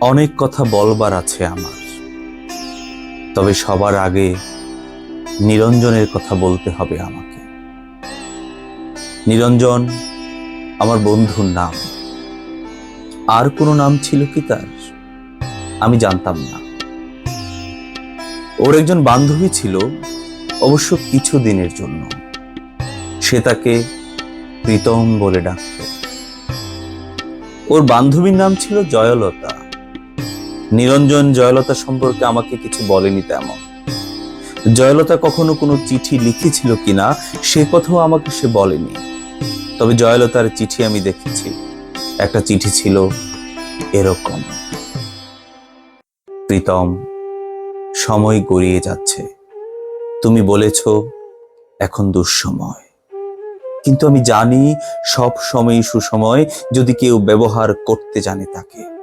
অনেক কথা বলবার আছে আমার। তবে সবার আগে নিরঞ্জনের কথা বলতে হবে আমাকে। নিরঞ্জন আমার বন্ধুর নাম। আর কোনো নাম ছিল কি তার? আমি জানতাম না। ওর একজন বান্ধবী ছিল অবশ্য কিছু দিনের জন্য। সে তাকে প্রীতম বলে ডাকত। ওর বান্ধবীর নাম ছিল জয়লতা। নিরঞ্জন জয়লতা সম্পর্কে আমাকে কিছু বলেনি তেমন। জয়লতা কখনো কোনো চিঠি লিখেছিল কিনা, সে কথাও আমাকে সে বলেনি। তবে জয়লতার চিঠি আমি দেখেছি। একটা চিঠি ছিল এরকম। প্রীতম, সময় গড়িয়ে যাচ্ছে। তুমি বলেছ, এখন দুঃসময়। কিন্তু আমি জানি সব সময় সুসময় যদি কেউ ব্যবহার করতে জানে তাকে।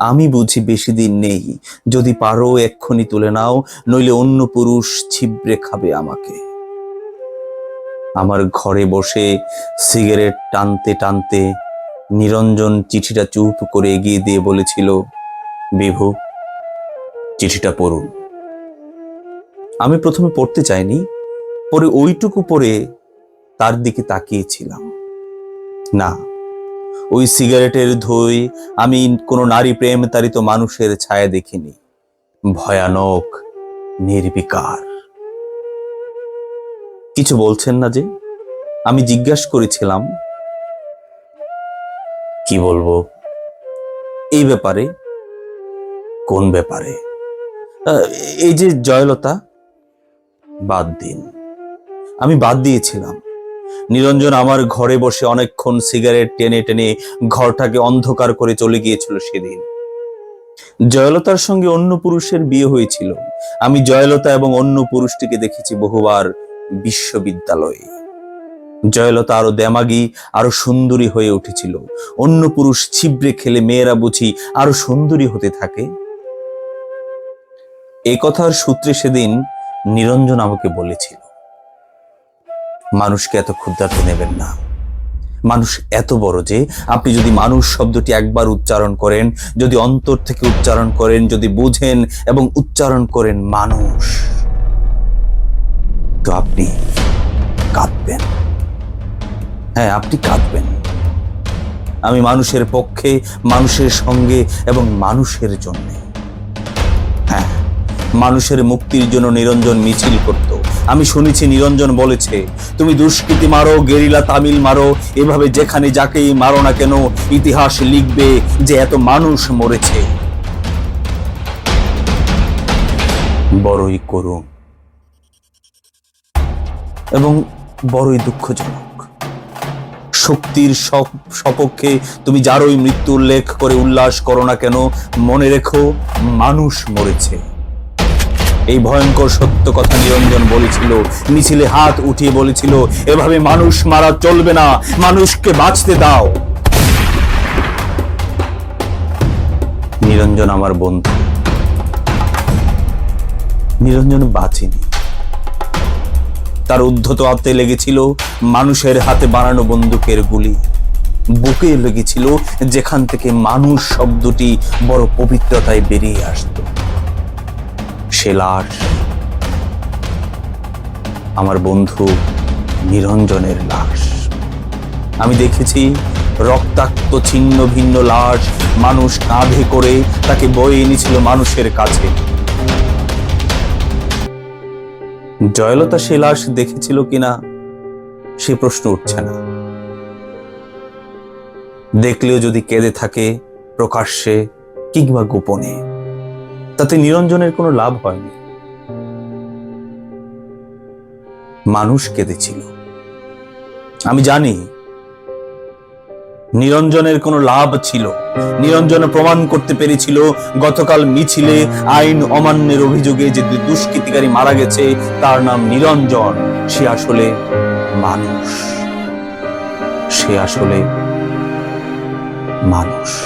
আমি বুঝি বেশি দিন নেই। যদি পারো এক্ষুনি তুলে নাও, নইলে অন্য পুরুষ ছিবড়ে খাবে আমাকে। আমার ঘরে বসে সিগারেট টানতে টানতে নিরঞ্জন চিঠিটা চুপ করে এগিয়ে দিয়ে বলেছিল, বিভু, চিঠিটা পড়ুন। আমি প্রথমে পড়তে চাইনি, পরে ওইটুকু পরে তার দিকে তাকিয়েছিলাম। না ওই সিগারেটের ধুই, আমি কোনো নারী প্রেম তারিত মানুষের ছায়া দেখিনি। ভয়ানক, নির্বিকার। কিছু বলছেন না যে? আমি জিজ্ঞাসা করেছিলাম, কি বলব? এই ব্যাপারে? কোন ব্যাপারে? এই যে জয়লতা, বাদ দিন। আমি বাদ দিয়েছিলাম। নিরঞ্জন আমার ঘরে বসে অনেকক্ষণ সিগারেট টেনে টেনে ঘরটাকে অন্ধকার করে চলে গিয়েছিল সেদিন। জয়লতার সঙ্গে অন্য পুরুষের বিয়ে হয়েছিল। আমি জয়লতা এবং অন্য পুরুষটিকে দেখেছি বহুবার বিশ্ববিদ্যালয়ে। জয়লতা আরও দেমাগি, আরও সুন্দরী হয়ে উঠেছিল। অন্য পুরুষ ছিবড়ে খেলে মেয়েরা বুঝি আরও সুন্দরী হতে থাকে। এ কথার সূত্রে সেদিন নিরঞ্জন আমাকে বলেছিল। মানুষকে এত ক্ষুদ্রার্থ নেবেন না। মানুষ এত বড় যে আপনি যদি মানুষ শব্দটি একবার উচ্চারণ করেন, যদি অন্তর থেকে উচ্চারণ করেন, যদি বুঝেন এবং উচ্চারণ করেন মানুষ, তো আপনি কাঁদবেন। হ্যাঁ আপনি কাঁদবেন। আমি মানুষের পক্ষে, মানুষের সঙ্গে এবং মানুষের জন্য। হ্যাঁ মানুষের মুক্তির জন্য নিরঞ্জন মিছিল করত। আমি শুনেছি নিরঞ্জন বলেছে, তুমি দুষ্কৃতি মারো, গেরিলা তামিল মারো, এভাবে যেখানে যাকেই মারো না কেন ইতিহাস লিখবে যে এত মানুষ মরেছে। বড়ই করুণ এবং বড়ই দুঃখজনক। শক্তির সপ- সপক্ষে তুমি যারই মৃত্যু উল্লেখ করে উল্লাস করো না কেন, মনে রেখো মানুষ মরেছে। এই ভয়ঙ্কর সত্য কথা নিরঞ্জন বলেছিল। মিছিলে হাত উঠিয়ে বলেছিল, এভাবে মানুষ মারা চলবে না, মানুষকে বাঁচতে দাও। নিরঞ্জন আমার বন্ধু। নিরঞ্জন বাঁচেনি। তার উদ্ধত হাতে লেগেছিল মানুষের হাতে বানানো বন্দুকের গুলি। বুকে লেগেছিল যেখান থেকে মানুষ শব্দটি বড় পবিত্রতায় বেরিয়ে আসতো। সে লাশ আমার বন্ধু নিরঞ্জনের লাশ। আমি দেখেছি রক্তাক্ত, ছিন্ন, ভিন্ন লাশ। মানুষ কাঁধে করে তাকে বয়ে এনেছিল মানুষের কাছে। জয়লতা সে লাশ দেখেছিল কিনা, সে প্রশ্ন উঠছে না। দেখলেও যদি কেঁদে থাকে প্রকাশ্যে, কিংবা গোপনে। তাতে নিরঞ্জনের কোনো লাভ হয়নি। মানুষ কেঁদেছিল। আমি জানি, নিরঞ্জনের কোনো লাভ ছিল। নিরঞ্জন প্রমাণ করতে পেরেছিল, গতকাল মিছিলে আইন অমান্যের অভিযোগে যে দুষ্কৃতিকারী মারা গেছে, তার নাম নিরঞ্জন। সে আসলে মানুষ। সে আসলে মানুষ।